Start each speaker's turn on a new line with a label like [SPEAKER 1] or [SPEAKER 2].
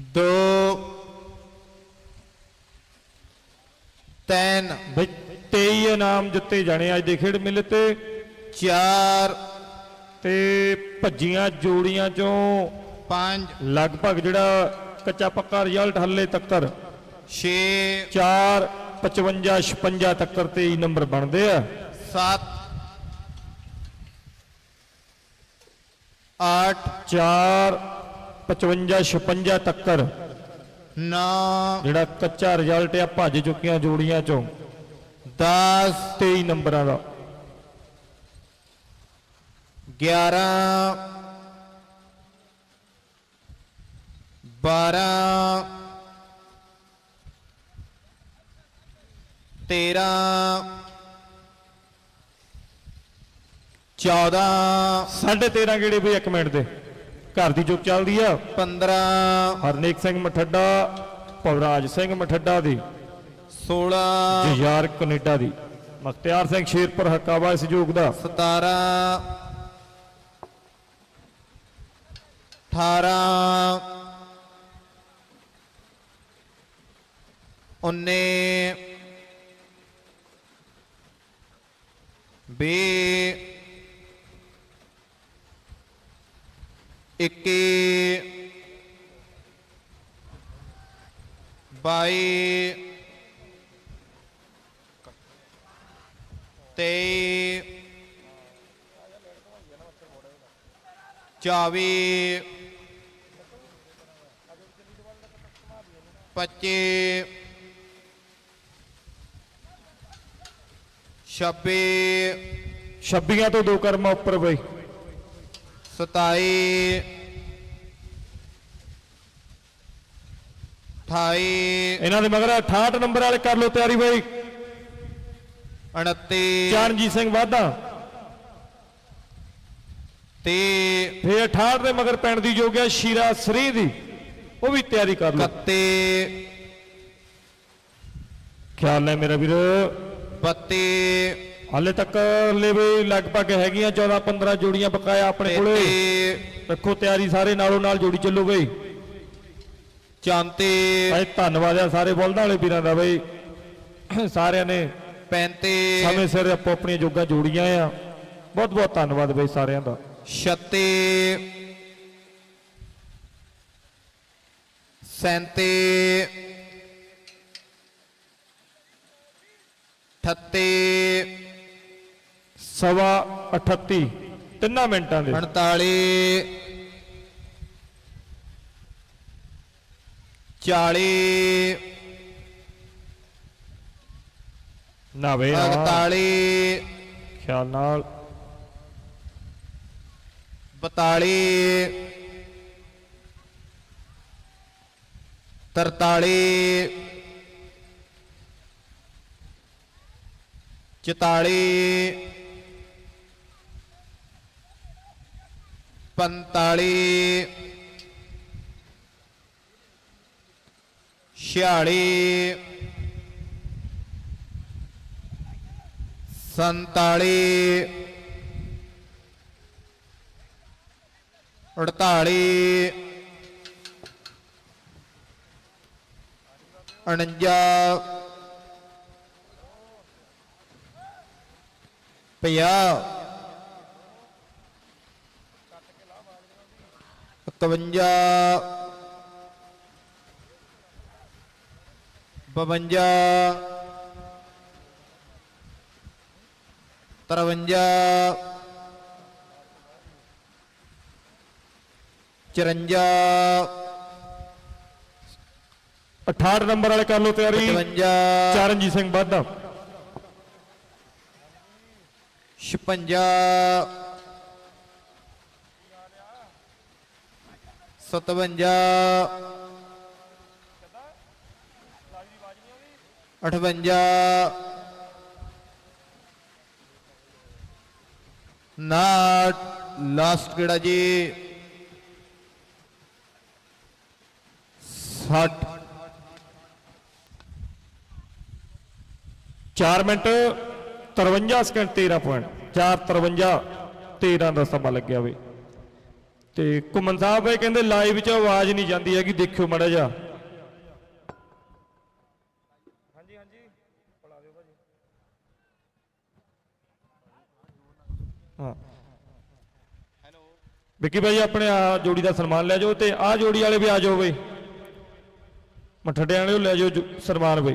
[SPEAKER 1] ਦੋ ਤਿੰਨ।
[SPEAKER 2] ਬਈ 23 ਇਨਾਮ ਜਿੱਤੇ ਜਾਣੇ ਅੱਜ ਦੇ ਖੇਡ ਮੇਲੇ ਤੇ।
[SPEAKER 1] ਚਾਰ।
[SPEAKER 2] ਤੇ ਭੱਜੀਆਂ ਜੋੜੀਆਂ ਚੋਂ
[SPEAKER 1] ਪੰਜ।
[SPEAKER 2] ਲਗਭਗ ਜਿਹੜਾ ਕੱਚਾ ਪੱਕਾ ਰਿਜ਼ਲਟ ਹੱਲੇ ਤੱਕਰ
[SPEAKER 1] ਛੇ।
[SPEAKER 2] 4 55 56 ਤੱਕਰ 23 ਨੰਬਰ ਬਣਦੇ ਆ।
[SPEAKER 1] ਸੱਤ। ਅੱਠ
[SPEAKER 2] 4 55 56 ਤੱਕਰ।
[SPEAKER 1] ਨੌ।
[SPEAKER 2] ਜਿਹੜਾ ਕੱਚਾ ਰਿਜ਼ਲਟ ਆ ਭੱਜ ਚੁੱਕੀਆਂ ਜੋੜੀਆਂ ਚੋਂ।
[SPEAKER 1] 10
[SPEAKER 2] 23 ਨੰਬਰਾਂ ਦਾ।
[SPEAKER 1] 11 12 13 14
[SPEAKER 2] 13.5 ਗੇੜੇ ਬਈ ਇੱਕ ਮਿੰਟ ਦੇ। ਘਰ ਦੀ ਚੁੱਕ ਚੱਲਦੀ ਆ।
[SPEAKER 1] 15
[SPEAKER 2] ਹਰਨੇਕ ਸਿੰਘ ਮਠੱਡਾ ਭਵਰਾਜ ਸਿੰਘ ਮਠੱਡਾ ਦੀ
[SPEAKER 1] 16
[SPEAKER 2] ਜੁਝਾਰ ਕੈਨੇਡਾ ਦੀ। ਮਖਤਿਆਰ ਸਿੰਘ ਸ਼ੇਰਪੁਰ ਹਕਾਵਾ ਸਹਿਯੋਗ ਦਾ।
[SPEAKER 1] 17 18 19 ਵੀਹ ਇੱਕੀ ਬਾਈ ਤੇਈ ਚੌਵੀ ਪੱਚੀ ਛੱਬੀ।
[SPEAKER 2] 26 ਤੋਂ ਦੋ ਕਰਮਾ ਉੱਪਰ ਬਈ।
[SPEAKER 1] ਸਤਾਈ। ਅਠਾਈ।
[SPEAKER 2] ਇਹਨਾਂ ਦੇ ਮਗਰ 68 ਨੰਬਰ ਵਾਲੇ ਕਰ ਲਓ ਤਿਆਰੀ ਬਈ।
[SPEAKER 1] ਉਨੱਤੀ
[SPEAKER 2] ਚਰਨਜੀਤ ਸਿੰਘ ਵਾਧਾ।
[SPEAKER 1] ਤੀਹ।
[SPEAKER 2] ਫੇਰ 68 ਦੇ ਮਗਰ ਪੈਣ ਦੀ ਜੋਗਿਆ ਸ਼ੀਰਾ ਸਰੀ ਦੀ। ਉਹ ਵੀ ਤਿਆਰੀ ਕਰ ਲਓ।
[SPEAKER 1] ਇਕੱਤੀ।
[SPEAKER 2] ਖਿਆਲ ਹੈ ਮੇਰਾ ਵੀਰ।
[SPEAKER 1] ਬੱਤੀ।
[SPEAKER 2] ਹਾਲੇ ਤੱਕ ਹਲੇ ਵੀ ਲਗਭਗ ਹੈਗੀਆਂ 14 15 ਜੋੜੀਆਂ ਬਕਾਇਆ ਆਪਣੇ ਕੋਲੇ। ਰੱਖੋ ਤਿਆਰੀ ਸਾਰੇ ਨਾਲੋਂ ਨਾਲ ਜੋੜੀ ਚੱਲੋ ਬਈ
[SPEAKER 1] ਚੌਂਤੀ
[SPEAKER 2] ਭਾਈ ਧੰਨਵਾਦ ਆ ਸਾਰੇ ਬੋਲਦਾਂ ਵਾਲੇ ਵੀਰਾਂ ਦਾ ਬਈ। ਸਾਰਿਆਂ ਨੇ
[SPEAKER 1] ਪੈਂਤੀ
[SPEAKER 2] ਸਮੇਂ ਸਿਰ ਆਪੋ ਆਪਣੀਆਂ ਜੋਗਾਂ ਜੋੜੀਆਂ ਆ। ਬਹੁਤ ਬਹੁਤ ਧੰਨਵਾਦ ਬਈ ਸਾਰਿਆਂ ਦਾ।
[SPEAKER 1] ਛੱਤੀ ਸੈਂਤੀ ਅਠੱਤੀ
[SPEAKER 2] ਸਵਾ 38 ਤਿੰਨਾਂ ਮਿੰਟਾਂ ਦੇ
[SPEAKER 1] 48 40
[SPEAKER 2] ਨਾ ਵੇ ਨਾ
[SPEAKER 1] 41
[SPEAKER 2] ਖਿਆਲ ਨਾਲ
[SPEAKER 1] 42 43 44 45 46 47 48 49 50 51 52 53 54
[SPEAKER 2] 68 ਨੰਬਰ ਵਾਲੇ ਕਰ ਲਓ ਤਿਆਰੀ।
[SPEAKER 1] 55
[SPEAKER 2] ਚਰਨਜੀਤ ਸਿੰਘ ਵਾਧਾ।
[SPEAKER 1] 56 57 58 ਨਾਟ ਲਾਸਟ ਕਿਹੜਾ ਜੀ 60
[SPEAKER 2] 4 ਮਿੰਟ 53 ਸਕਿੰਟ 13 ਪੁਆਇੰਟ 4 53 13 ਦਾ ਸਮਾਂ ਲੱਗਿਆ ਵੇ ਤੇ ਘੁੰਮਣ ਸਾਹਿਬ ਬਈ ਕਹਿੰਦੇ ਲਾਈਵ 'ਚ ਆਵਾਜ਼ ਨਹੀਂ ਜਾਂਦੀ ਹੈਗੀ ਦੇਖਿਓ ਮੜਾ ਜਾ ਹਾਂਜੀ ਹਾਂਜੀ। ਬੁਲਾ ਦਿਓ ਭਾਜੀ। ਹਾਂ। ਵਿੱਕੀ ਭਾਈ ਆਪਣੇ ਆ ਜੋੜੀ ਦਾ ਸਨਮਾਨ ਲੈ ਜਾਓ ਤੇ ਆ ਜੋੜੀ ਵਾਲੇ ਵੀ ਆ ਜਾਓ ਬਈ। ਮੱਠੜੇ ਵਾਲੇ ਲੈ ਜਾਓ ਸਨਮਾਨ ਬਈ।